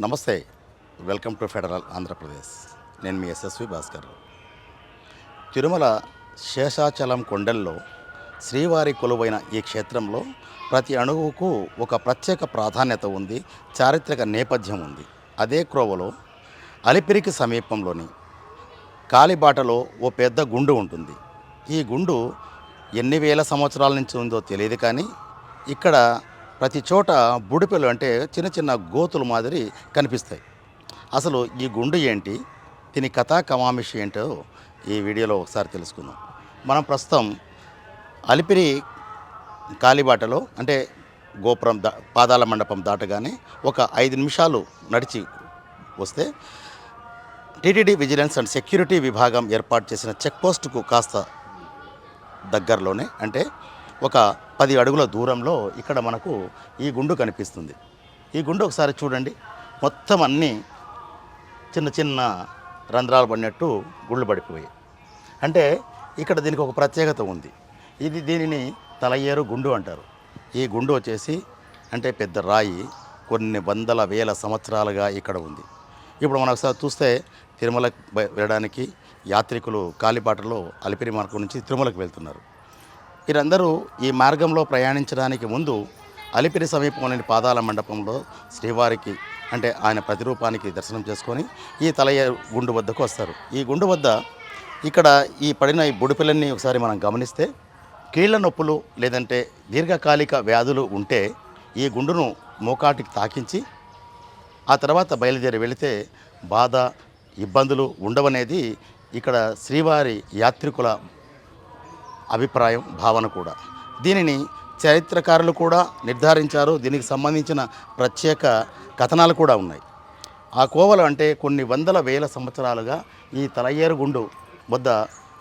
నమస్తే welcome to federal Andhra Pradesh. నేను మీ ఎస్ఎస్వి భాస్కర్. తిరుమల శేషాచలం కొండల్లో శ్రీవారి కొలువైన ఈ క్షేత్రంలో ప్రతి అణువుకు ఒక ప్రత్యేక ప్రాధాన్యత ఉంది చారిత్రక నేపథ్యం ఉంది. అదే క్రోవలో అలిపిరికి సమీపంలోని కాలిబాటలో ఓ పెద్ద గుండు ఉంటుంది. ఈ గుండు ఎన్ని వేల సంవత్సరాల నుంచి ఉందో తెలియదు కానీ ఇక్కడ ప్రతి చోట బుడిపెలు అంటే చిన్న చిన్న గోతులు మాదిరి కనిపిస్తాయి. అసలు ఈ గుండు ఏంటి? దీని కథా కమామిషి ఏంటో ఈ వీడియోలో ఒకసారి తెలుసుకుందాం. మనం ప్రస్తుతం అలిపిరి కాలిబాటలో అంటే గోపురం దా పాదాల మండపం దాటగానే ఒక ఐదు నిమిషాలు నడిచి వస్తే టీటీడీ విజిలెన్స్ అండ్ సెక్యూరిటీ విభాగం ఏర్పాటు చేసిన చెక్పోస్టుకు కాస్త దగ్గరలోనే అంటే ఒక పది అడుగుల దూరంలో ఇక్కడ మనకు ఈ గుండు కనిపిస్తుంది. ఈ గుండు ఒకసారి చూడండి. మొత్తం అన్నీ చిన్న చిన్న రంధ్రాలు పడినట్టు గుళ్ళు పడిపోయాయి. అంటే ఇక్కడ దీనికి ఒక ప్రత్యేకత ఉంది. ఇది దీనిని తలయ్యేరు గుండు అంటారు. ఈ గుండు వచ్చేసి అంటే పెద్ద రాయి కొన్ని వందల వేల సంవత్సరాలుగా ఇక్కడ ఉంది. ఇప్పుడు మనం ఒకసారి చూస్తే తిరుమల వెళ్ళడానికి యాత్రికులు కాలిబాటలో అలిపిరి మార్గం నుంచి తిరుమలకు వెళ్తున్నారు. వీరందరూ ఈ మార్గంలో ప్రయాణించడానికి ముందు అలిపిరి సమీపంలోని పాదాల మండపంలో శ్రీవారికి అంటే ఆయన ప్రతిరూపానికి దర్శనం చేసుకొని ఈ తలయ గుండు వద్దకు వస్తారు. ఈ గుండు వద్ద ఇక్కడ ఈ పడిన ఈ బుడిపిల్లల్ని ఒకసారి మనం గమనిస్తే కీళ్ళ నొప్పులు లేదంటే దీర్ఘకాలిక వ్యాధులు ఉంటే ఈ గుండును మోకాటికి తాకించి ఆ తర్వాత బయలుదేరి వెళితే బాధ ఇబ్బందులు ఉండవనేది ఇక్కడ శ్రీవారి యాత్రికుల అభిప్రాయం భావన కూడా. దీనిని చరిత్రకారులు కూడా నిర్ధారించారు. దీనికి సంబంధించిన ప్రత్యేక కథనాలు కూడా ఉన్నాయి. ఆ కోవలు అంటే కొన్ని వందల వేల సంవత్సరాలుగా ఈ తలయ్యేరుగుండు వద్ద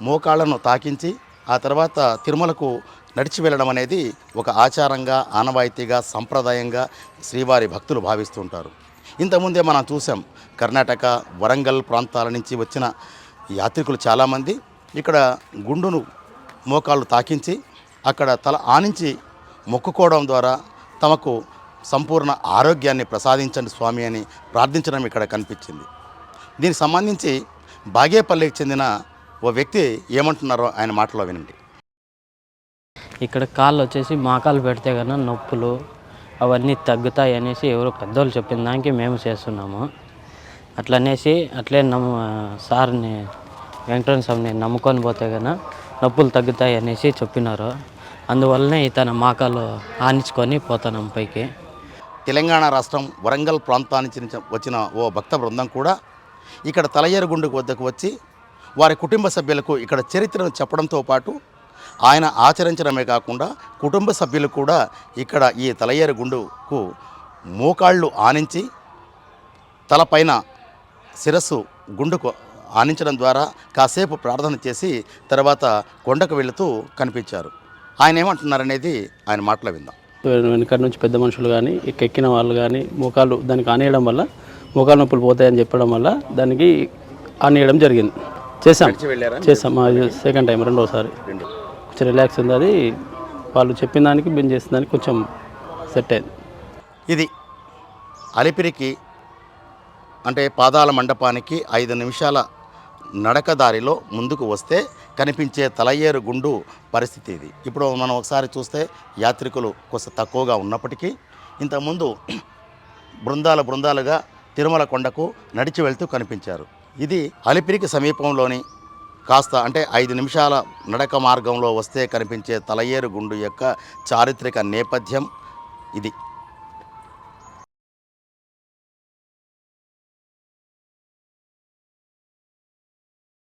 మోకాళ్ళను తాకించి ఆ తర్వాత తిరుమలకు నడిచి వెళ్ళడం అనేది ఒక ఆచారంగా ఆనవాయితీగా సంప్రదాయంగా శ్రీవారి భక్తులు భావిస్తుంటారు ఇంతకుముందే మనం చూసాం కర్ణాటక వరంగల్ ప్రాంతాల నుంచి వచ్చిన యాత్రికులు చాలామంది. ఇక్కడ గుండును మోకాళ్ళు తాకించి అక్కడ తల ఆనించి మొక్కుకోవడం ద్వారా తమకు సంపూర్ణ ఆరోగ్యాన్ని ప్రసాదించండి స్వామి అని ప్రార్థించడం ఇక్కడ కనిపించింది. దీనికి సంబంధించి బాగేపల్లికి చెందిన ఓ వ్యక్తి ఏమంటున్నారో ఆయన మాటలో వినండి. ఇక్కడ కాళ్ళు వచ్చేసి మోకాలు పెడితే కన్నా నొప్పులు అవన్నీ తగ్గుతాయి అనేసి ఎవరో పెద్దోళ్ళు చెప్పిన దానికి మేము చేస్తున్నాము. అట్లనేసి అట్లే నమ్ము సార్ని వెంకటరమణ స్వామిని నమ్ముకొని పోతే కన్నా నొప్పులు తగ్గుతాయి అనేసి చెప్పినారు. అందువల్లనే ఇతను మాకాలు ఆనించుకొని పోతాను పైకి. తెలంగాణ రాష్ట్రం వరంగల్ ప్రాంతానికి వచ్చిన ఓ భక్త బృందం కూడా ఇక్కడ తలయేరు వద్దకు వచ్చి వారి కుటుంబ సభ్యులకు ఇక్కడ చరిత్రను చెప్పడంతో పాటు ఆయన ఆచరించడమే కాకుండా కుటుంబ సభ్యులు కూడా ఇక్కడ ఈ తలయేరు గుండుకు మోకాళ్ళు ఆనించి తలపైన శిరస్సు గుండుకు ఆనించడం ద్వారా కాసేపు ప్రార్థన చేసి తర్వాత కొండకు వెళుతూ కనిపించారు. ఆయన ఏమంటున్నారనేది ఆయన మాటలో విందాం. వెనక నుంచి పెద్ద మనుషులు కానీ ఎక్కిన వాళ్ళు కానీ మోకాలు దానికి ఆనేయడం వల్ల మోకాలు నొప్పులు పోతాయని చెప్పడం వల్ల దానికి ఆనేయడం జరిగింది. చేసాం వెళ్ళారా చేసాం సెకండ్ టైం రెండోసారి. కొంచెం రిలాక్స్ ఉంది. అది వాళ్ళు చెప్పిన దానికి మేము చేసిన దానికి కొంచెం సెట్ అయింది. ఇది అలిపిరికి అంటే పాదాల మండపానికి ఐదు నిమిషాల నడక దారిలో ముందుకు వస్తే కనిపించే తలయేరు గుండు పరిస్థితి ఇది. ఇప్పుడు మనం ఒకసారి చూస్తే యాత్రికులు కొంత తక్కువగా ఉన్నప్పటికీ ఇంతకుముందు బృందాల బృందాలుగా తిరుమల కొండకు నడిచి వెళ్తూ కనిపించారు. ఇది అలిపిరికి సమీపంలోని కాస్త అంటే ఐదు నిమిషాల నడక మార్గంలో వస్తే కనిపించే తలయేరు గుండు యొక్క చారిత్రక నేపథ్యం ఇది.